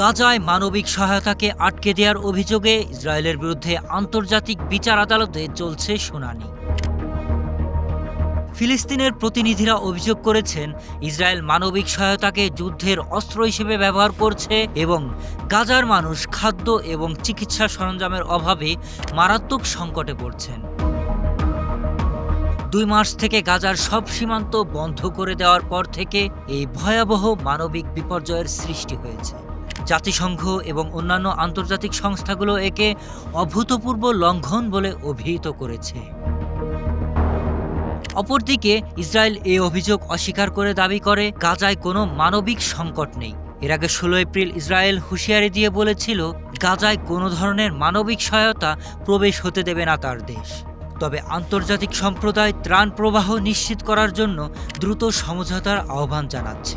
গাজায় মানবিক সহায়তাকে আটকে দেওয়ার অভিযোগে ইসরায়েলের বিরুদ্ধে আন্তর্জাতিক বিচার আদালতে চলছে শুনানি। ফিলিস্তিনের প্রতিনিধিরা অভিযোগ করেছেন, ইসরায়েল মানবিক সহায়তাকে যুদ্ধের অস্ত্র হিসেবে ব্যবহার করছে এবং গাজার মানুষ খাদ্য এবং চিকিৎসা সরঞ্জামের অভাবে মারাত্মক সংকটে পড়ছেন। দুই মাস থেকে গাজার সব সীমান্ত বন্ধ করে দেওয়ার পর থেকে এই ভয়াবহ মানবিক বিপর্যয়ের সৃষ্টি হয়েছে। জাতিসংঘ এবং অন্যান্য আন্তর্জাতিক সংস্থাগুলো একে অভূতপূর্ব লঙ্ঘন বলে অভিহিত করেছে। অপরদিকে, ইসরায়েল এই অভিযোগ অস্বীকার করে দাবি করে, গাজায় কোনো মানবিক সংকট নেই। এর আগে ষোলো এপ্রিল ইসরায়েল হুঁশিয়ারি দিয়ে বলেছিল, গাজায় কোনো ধরনের মানবিক সহায়তা প্রবেশ হতে দেবে না তার দেশ। তবে আন্তর্জাতিক সম্প্রদায় ত্রাণ প্রবাহ নিশ্চিত করার জন্য দ্রুত সমঝোতার আহ্বান জানাচ্ছে।